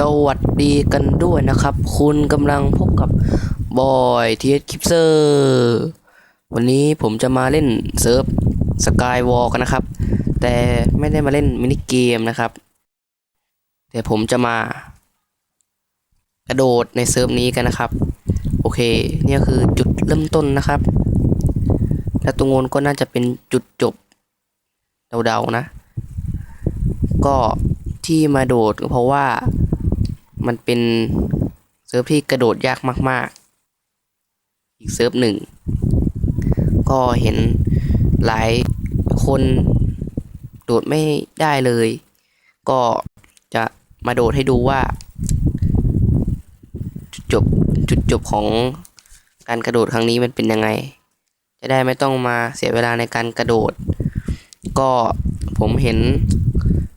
สวัสดีกันด้วยนะครับ คุณกำลังพบกับบอยทีเอสคิปเซอร์วันนี้ผมจะมาเล่นเซิร์ฟสกายวอลกันนะครับ แต่ไม่ได้มาเล่นมินิเกมนะครับ แต่ผมจะมากระโดดในเซิร์ฟนี้กันนะครับ โอเคเนี่ยคือจุดเริ่มต้นนะครับ และตรงโน้นก็น่าจะเป็นจุดจบเดาๆนะ ก็ที่มาโดดก็เพราะว่า มันเป็นเซิร์ฟที่กระโดดยากมาก ๆ อีกเซิร์ฟหนึ่ง ก็เห็นหลายคนโดดไม่ได้เลย ก็จะมาโดดให้ดูว่า จุดจบจุดจบของการกระโดดครั้งนี้มันเป็นยังไง จะได้ไม่ต้องมาเสียเวลาในการกระโดด ก็ผมเห็น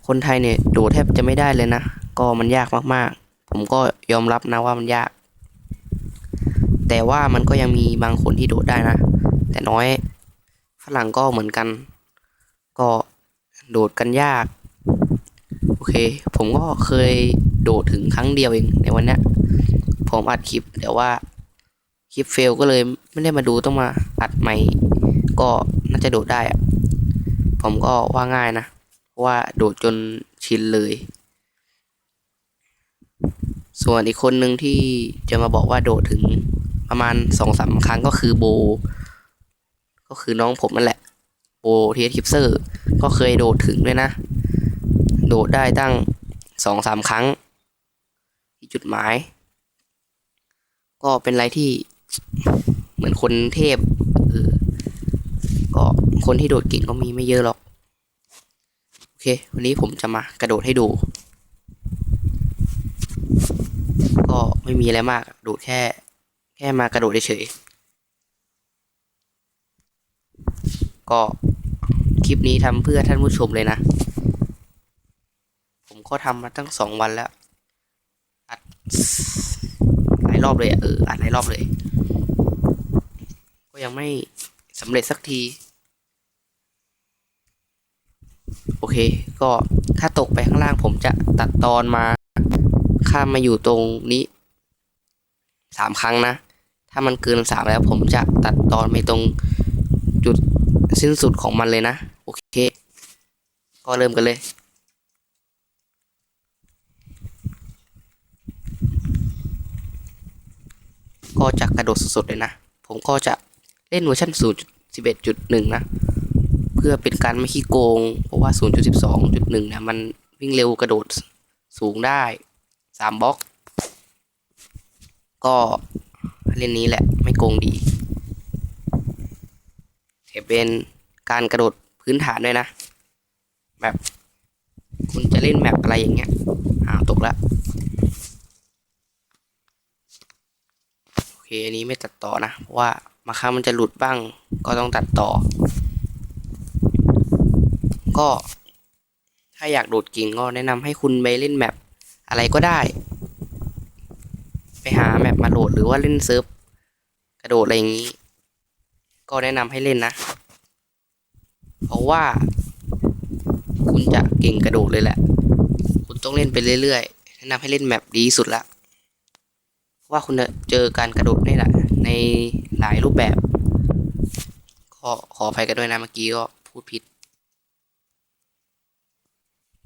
คนไทยเนี่ยโดดแทบจะไม่ได้เลยนะ ก็มันยากมากๆ ผมก็ยอมรับนะว่ามันยาก แต่ว่ามันก็ยังมีบางคนที่โดดได้นะ แต่น้อยฝรั่งก็เหมือนกัน ก็โดดกันยาก โอเค ผมก็เคยโดดถึงครั้งเดียวเองในวันเนี้ยผมอัดคลิปแต่ว่าคลิปเฟลก็เลยไม่ได้มาดูต้องมาอัดใหม่ ก็น่าจะโดดได้อะผมก็ว่าง่ายนะเพราะว่าโดดจนชินเลย ส่วนอีกคนหนึ่งที่จะมาบอกว่าโดดถึงประมาณสองสามครั้งก็คือโบ ก็คือน้องผมนั่นแหละ โบเทียทิปเซอร์ ก็เคยโดดถึงด้วยนะ โดดได้ตั้งสองสามครั้ง ที่จุดหมาย ก็เป็นอะไรที่เหมือนคนเทพเออก็คนที่โดดเก่งก็มีไม่เยอะหรอก โอเค วันนี้ผมจะมากระโดดให้ดู ก็ ไม่มีอะไรมากดดแค่ แค่มากระโดดเฉยก็คลิปนี้ทำเพื่อท่านผู้ชมเลยนะ ผมก็ทำมาตั้งสองวันแล้ว อัดหลายรอบเลยอะเอออัดหลายรอบเลย ก็ยังไม่สำเร็จสักที โอเค ก็ถ้าตกไปข้างล่างผมจะตัดตอนมา ข้ามมาอยู่ตรงนี้ สามครั้งนะ ถ้ามันเกินสามแล้วผมจะตัดตอนไปตรงจุดสิ้นสุดของมันเลยนะ โอเค ก็เริ่มกันเลยก็จะกระโดดสุดๆเลยนะ ผมก็จะเล่นเวอร์ชัน0.11.1 นะ เพื่อเป็นการไม่ขี้โกง เพราะว่า 0.12.1เนี่ยมันวิ่งเร็วกระโดดสูงได้ 3บล็อก ก็เล่นนี้แหละไม่โกงดีแถเป็นการกระโดดพื้นฐานด้วยนะ แบบคุณจะเล่นแมปอะไรอย่างเงี้ยอ้าวตกละโอเคอันนี้ไม่ตัดต่อนะ เพราะว่าบาครั้งมันจะหลุดบ้าง ก็ต้องตัดต่อ ก็ถ้าอยากโดดกิ่งก็แนะนำให้คุณไปเล่นแมปอะไรก็ได้ หาแมปมาโหลดหรือว่าเล่นเซิร์ฟกระโดดอะไรอย่างนี้ ก็แนะนำให้เล่นนะ เพราะว่า คุณจะเก่งกระโดดเลยแหละ คุณต้องเล่นไปเรื่อยๆแนะนำให้เล่นแมปดีสุดละเพราะว่าคุณจะเจอการกระโดดนี่แหละ ในหลายรูปแบบก็ขออภัยกันด้วยนะเมื่อกี้ก็พูดผิด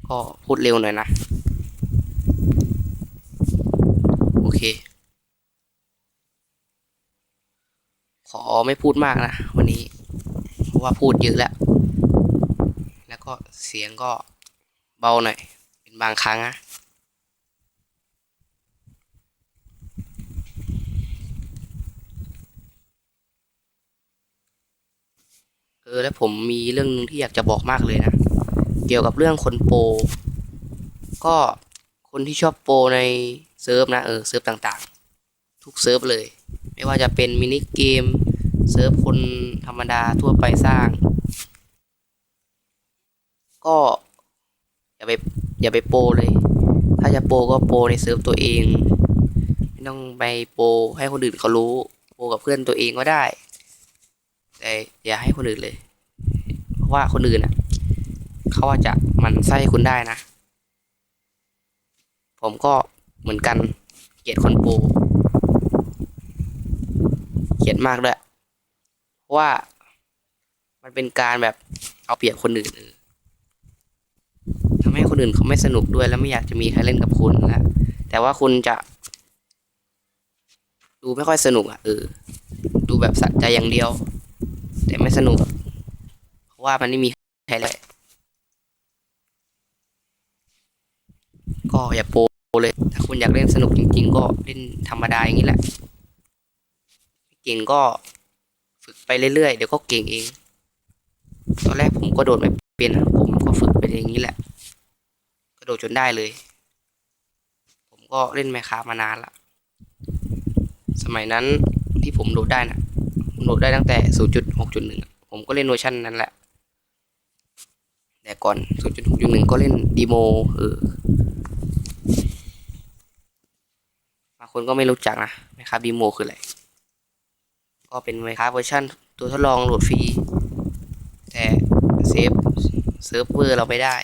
ก็พูดเร็วหน่อยนะ โอเค ขอไม่พูดมากนะ วันนี้ เพราะว่าพูดเยอะแล้ว แล้วก็เสียงก็เบาหน่อย เป็นบางครั้งนะเออแล้วผมมีเรื่องนึงที่อยากจะบอกมากเลยนะ เกี่ยวกับเรื่องคนโปรก็คนที่ชอบโปรในเซิร์ฟนะเออเซิร์ฟต่างๆ ทุกเซิร์ฟเลย ไม่ว่าจะเป็นมินิเกม เซิร์ฟคนธรรมดาทั่วไปสร้าง ก็อย่าไปอย่าไปโปเลย ถ้าจะโปก็โปในเซิร์ฟตัวเอง ไม่ต้องไปโปให้คนอื่นเขารู้โปกับเพื่อนตัวเองก็ได้ แต่อย่าให้คนอื่นเลย เพราะว่าคนอื่นอะเขาอาจจะมันไส้คุณได้นะ ผมก็เหมือนกันเกลียดคนโปเกลียดมากด้วย ราะว่ามันเป็นการแบบเอาเปรียบคนอื่นทำให้คนอื่นเขาไม่สนุกด้วยแล้วไม่อยากจะมีใครเล่นกับคุณแล้วแต่ว่าคุณจะ ดูไม่ค่อยสนุกอะเออดูแบบสะใจอย่างเดียว แต่ไม่สนุก เพราะว่ามันไม่มีใครเลยก็อย่าโปรเลย ถ้าคุณอยากเล่นสนุกจริง ๆ ก็เล่นธรรมดาอย่างนี้แหละ เก่งก็ ฝึกไปเรื่อยๆ เดี๋ยวก็เก่งเอง ตอนแรกผมก็โดดไม่เป็นผมก็ฝึกไปอย่างนี้แหละก็โดดจนได้เลย ผมก็เล่นแมคคามานานละสมัยนั้นที่ผมโหลดได้นะโหลดได้ตั้งแต่ 0.6.1 ผมก็เล่นเวอร์ชันนั้นแหละ แต่ก่อน 0.6.1 ก็เล่นดีโมเออบางคนก็ไม่รู้จักนะไมครับดีโมคืออะไร ก็เป็นไมครับเวอร์ชันตัวทดลองโหลดฟรี แต่เซฟเซิร์ฟเวอร์เราไม่ได้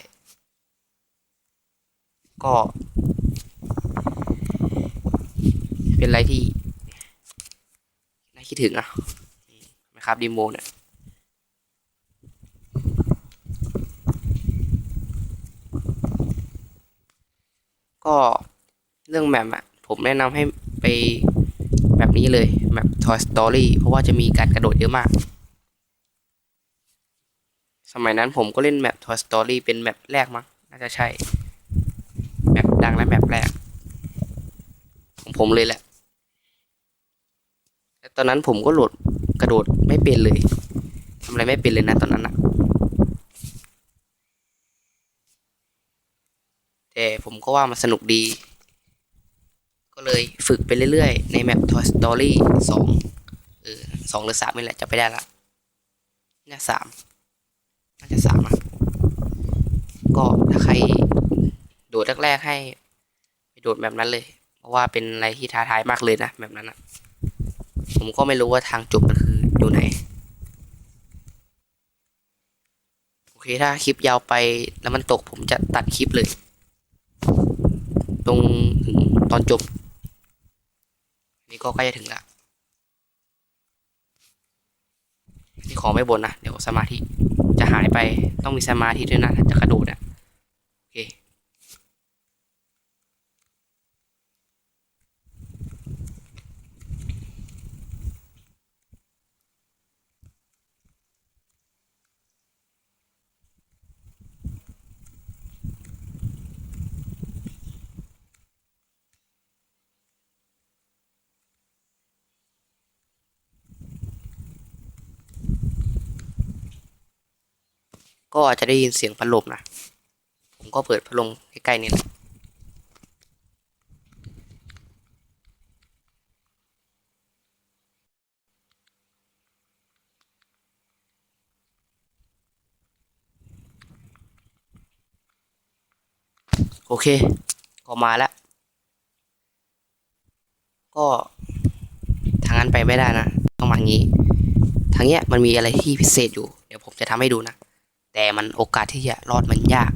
ก็ เป็นอะไรที่ น่าคิดถึงอะนะครับดีโมเนี่ยก็เรื่องแมปอะผมแนะนำให้ไป นี้เลยแมป Toy Story เพราะว่าจะมีการกระโดดเยอะมาก สมัยนั้นผมก็เล่นแมป Toy Story เป็นแมปแรกมั้งน่าจะใช่ แมปดังและแมปแรก ของผมเลยแหละแต่ตอนนั้นผมก็โหลดกระโดดไม่เป็นเลยทำอะไรไม่เป็นเลยนะตอนนั้นอะแต่ผมก็ว่ามันสนุกดี ฝึกไปเรื่อยๆ ในแมป Toy Story สองเออสองหรือสามนี่แหละจะไปได้ละน่าสามน่าจะสามอะก็ถ้าใครโดดแรกๆให้ไปโดดแบบนั้นเลย เพราะว่าเป็นอะไรที่ท้าทายมากเลยนะแบบนั้นอะ ผมก็ไม่รู้ว่าทางจบมันคืออยู่ไหนโอเคถ้าคลิปยาวไปแล้วมันตกผมจะตัดคลิปเลย ตรงถึงตอนจบ นี่ก็ใกล้จะถึงละนี่ขอไม่บนนะ เดี๋ยวสมาธิจะหายไปต้องมีสมาธิด้วยนะถ้าจะกระโดดอะอเค ก็อาจจะได้ยินเสียงพัดลมนะ ผมก็เปิดพัดลมใกล้ๆนี่แหละโอเค ก็มาแล้ว ก็ทางนั้นไปไม่ได้นะ ต้องมาทางนี้ ทางเนี้ยมันมีอะไรที่พิเศษอยู่ เดี๋ยวผมจะทำให้ดูนะ แต่มันโอกาสที่จะรอดมันยาก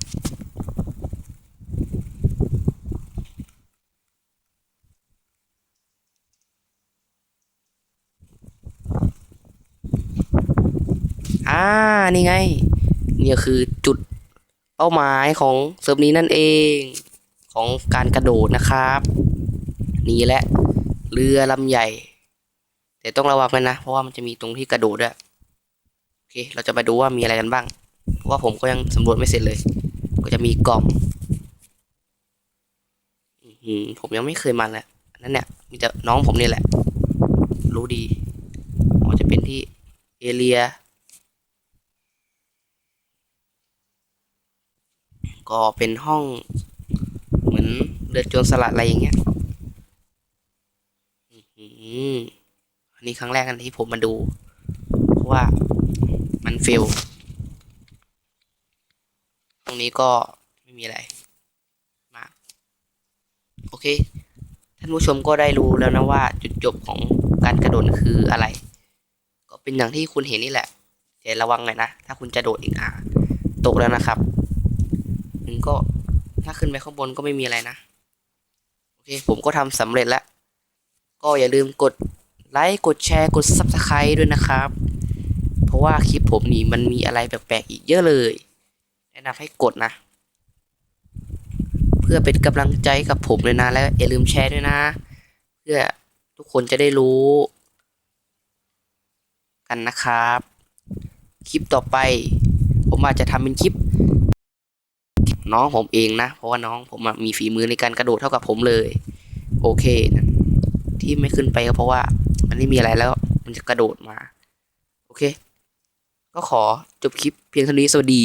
อ่านี่ไง นี่คือจุดเป้าหมายของเซิร์ฟนี้นั่นเองของการกระโดดนะครับ นี่แหละเรือลำใหญ่ แต่ต้องระวังกันนะ เพราะว่ามันจะมีตรงที่กระโดดด้วยโอเค เราจะมาดูว่ามีอะไรกันบ้าง เพราะว่าผมก็ยังสำรวจไม่เสร็จเลย ก็จะมีกล่องผมยังไม่เคยมาเลยอันนั้นเนี่ยมีแต่น้องผมนี่แหละ รู้ดีอ๋อจะเป็นที่เอเรีย ก็เป็นห้องเหมือนเรือโจรสลัดอะไรอย่างเงี้ยอืออันนี้ครั้งแรกกันที่ผมมาดู เพราะว่ามันฟิล รงนี้ก็ไม่มีอะไรมากโอเค ท่านผู้ชมก็ได้รู้แล้วนะว่าจุดจบของการกระโดดคืออะไร ก็เป็นอย่างที่คุณเห็นนี่แหละแต่ระวังหน่อยนะ ถ้าคุณจะโดดอีกอะตกแล้วนะครับหนึ่งก็ถ้าขึ้นไปข้างบนก็ไม่มีอะไรนะ โอเค ผมก็ทำสำเร็จแล้ว ก็อย่าลืมกดไลค์ กดแชร์ กด Subscribe ด้วยนะครับ เพราะว่าคลิปผมนี่มันมีอะไรแปลกๆอีกเยอะเลย นะนำให้กดนะ เพื่อเป็นกำลังใจกับผมเลยนะ แล้วอย่าลืมแชร์ด้วยนะ เพื่อทุกคนจะได้รู้ กันนะครับ คลิปต่อไป ผมอาจจะทำเป็นคลิป น้องผมเองนะ เพราะว่าน้องผมมีฝีมือในการกระโดดเท่ากับผมเลย โอเคนะที่ไม่ขึ้นไปก็เพราะว่า มันไม่มีอะไรแล้ว มันจะกระโดดมา โอเค ก็ขอจบคลิปเพียงเท่านี้สวัสดี